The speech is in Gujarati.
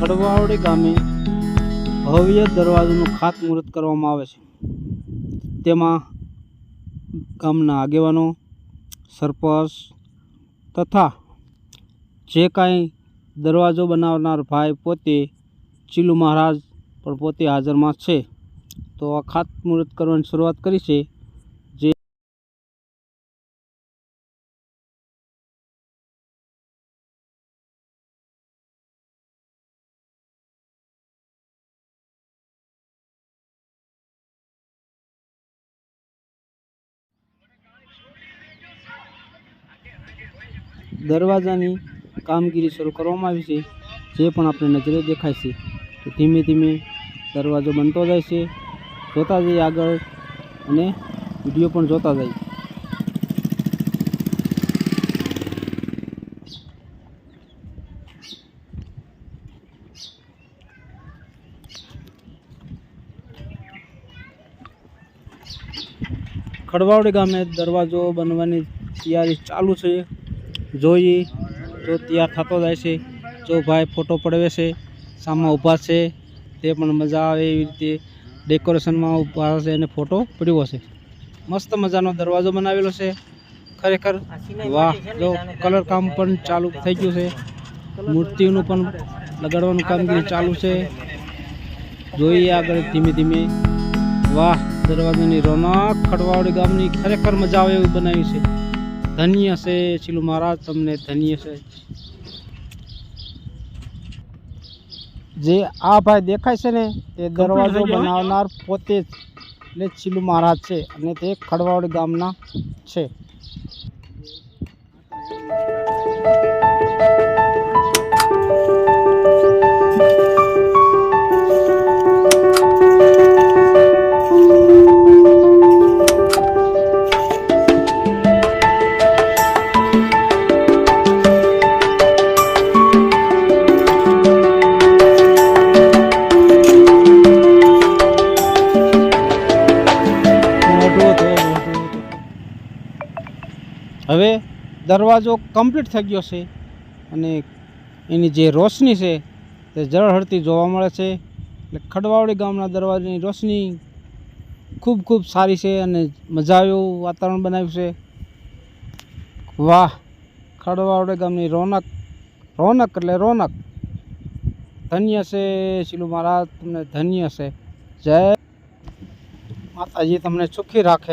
ખડવાવડી ગામે ભવ્ય દરવાજાનું ખાતમુહૂર્ત કરવામાં આવે છે. તેમાં ગામના આગેવાનો, સરપંચ તથા જે કાંઈ દરવાજો બનાવનાર ભાઈ પોતે ચીલુ મહારાજ પણ પોતે હાજરમાં છે. તો આ ખાતમુહૂર્ત કરવાની શરૂઆત કરી છે. દરવાજાની કામગીરી શરૂ કરવામાં આવી છે, જે પણ આપણે નજરે દેખાય છે. તો ધીમે ધીમે દરવાજો બનતો જાય છે, જોતા જઈએ આગળ અને વીડિયો પણ જોતા જઈએ. ખડવાવડી ગામે દરવાજો બનવાની તૈયારી ચાલુ છે. જોઈએ. જો તૈયાર થતો જાય છે જો ભાઈ ફોટો પડવે છે સામે ઊભા છે તે પણ મજા આવે એવી રીતે ડેકોરેશનમાં ઊભા છે અને ફોટો પડ્યો છે મસ્ત મજાનો દરવાજો બનાવેલો છે. ખરેખર વાહ જો કલર કામ પણ ચાલુ થઈ ગયું છે. મૂર્તિનું પણ લગાડવાનું કામગીરી ચાલુ છે. જોઈએ આગળ ધીમે ધીમે. વાહ દરવાજાની રોનક ખડવાવડી ગામની ખરેખર મજા આવે એવી બનાવી છે. ધન્ય છે શિલુ મહારાજ તમને ધન્ય છે. જે આ ભાઈ દેખાય છે ને તે દરવાજો બનાવનાર પોતે જ એટલે શિલુ મહારાજ છે અને તે ખડવાડી ગામના છે. હવે દરવાજો કમ્પ્લીટ થઈ ગયો છે અને એની જે રોશની છે તે જળહળતી જોવા મળે છે. એટલે ખડવાવડી ગામના દરવાજાની રોશની ખૂબ ખૂબ સારી છે અને મજા આવે એવું વાતાવરણ બનાવ્યું છે. વાહ, ખડવાવડી ગામની રોનક રોનક એટલે રોનક. ધન્ય છે શીલુ મહારાજ, તમને ધન્ય છે. જય માતાજી, તમને સુખી રાખે.